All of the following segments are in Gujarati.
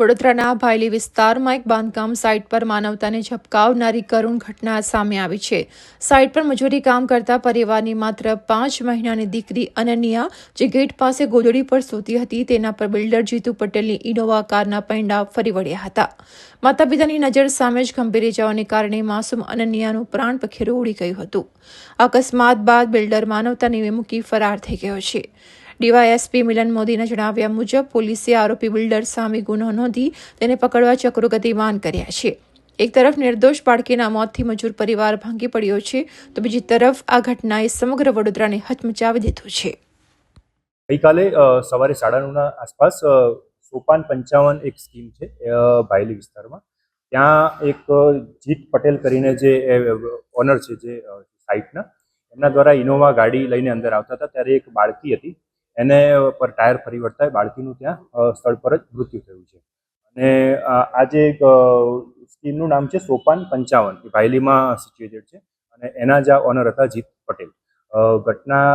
વડોદરાના ભાયલી વિસ્તારમાં એક બાંધકામ સાઇટ પર માનવતાને ઝબકાવનારી કરુણ ઘટના સામે આવી છે. સાઇટ પર મજૂરી કામ કરતા પરિવારની માત્ર પાંચ મહિનાની દીકરી અનન્યા, જે ગેટ પાસે ગોદડી પર સૂતી હતી, તેના પર બિલ્ડર જીતુ પટેલની ઇનોવા કારના પૈંડા ફરી વળ્યા હતા. માતા પિતાની નજર સામે જ ગંભીર ઇજાઓને કારણે માસૂમ અનન્યાનું પ્રાણ પખેરું ઉડી ગયું હતું. અકસ્માત બાદ બિલ્ડર માનવતાની નેવે મૂકી ફરાર થઈ ગયો છે. ડીવાયએસપી મિલન મોદીના જણાવ્યા મુજબ, પોલીસે આરોપી બિલ્ડર સામે ગુનો નોંધી તેને પકડવા ચક્રો ગતિમાન કર્યા છે. એક તરફ નિર્દોષ બાળકીના મોતથી મજૂર પરિવાર ભાંગી પડ્યો છે, તો બીજી તરફ આ ઘટનાએ સમગ્ર વડોદરાને હચમચાવી દીધું છે. ગઈકાલે સવારે સાડા નવના આસપાસ સોપાન પંચાવન એક સ્કીમ છે ભાયલી વિસ્તારમાં. ત્યાં એક જીત પટેલ કરીને જે ઓનર છે જે સાઇટના એમના દ્વારા ઇનોવા ગાડી લઈને અંદર આવતા હતા. ત્યારે એક બાળકી હતી એને પર ટાયર ફરી વળતા બાળકીનું ત્યાં સ્થળ પર જ મૃત્યુ થયું છે. અને આજે જે એક, સ્કીમનું નામ છે સોપાન પંચાવન એ ભાયલીમાં સિચ્યુએટેડ છે અને એના જ આ ઓનર હતા જીત પટેલ. ઘટના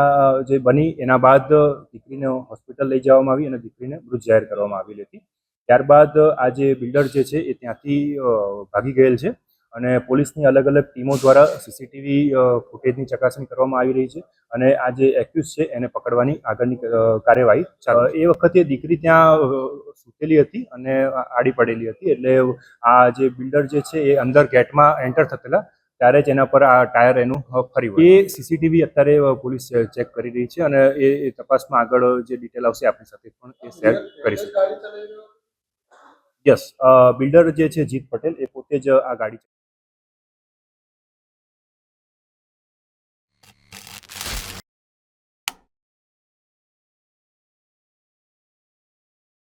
જે બની એના બાદ દીકરીને હોસ્પિટલ લઈ જવામાં આવી અને દીકરીને મૃત જાહેર કરવામાં આવી હતી. ત્યારબાદ આ જે બિલ્ડર જે છે એ ત્યાંથી ભાગી ગયેલ છે. અને પોલીસની અલગ અલગ ટીમો દ્વારા સીસીટીવી ફૂટેજની ચકાસણી કરવામાં આવી રહી છે અને આ જે એક્યુઝ છે એને પકડવાની આગળની કાર્યવાહી એ વખતે દીકરી ત્યાં સૂતેલી હતી અને આડી પડેલી હતી એટલે આ જે બિલ્ડર જે છે એ અંદર ગેટમાં એન્ટર થતેલા ત્યારે જ એના પર આ ટાયર એનું ફરી એ સીસીટીવી અત્યારે પોલીસ ચેક કરી રહી છે અને એ એ તપાસમાં આગળ જે ડિટેલ આવશે આપણી સાથે પણ એ શેર કરીશું. યસ બિલ્ડર જે છે જીત પટેલ એ પોતે જ આ ગાડી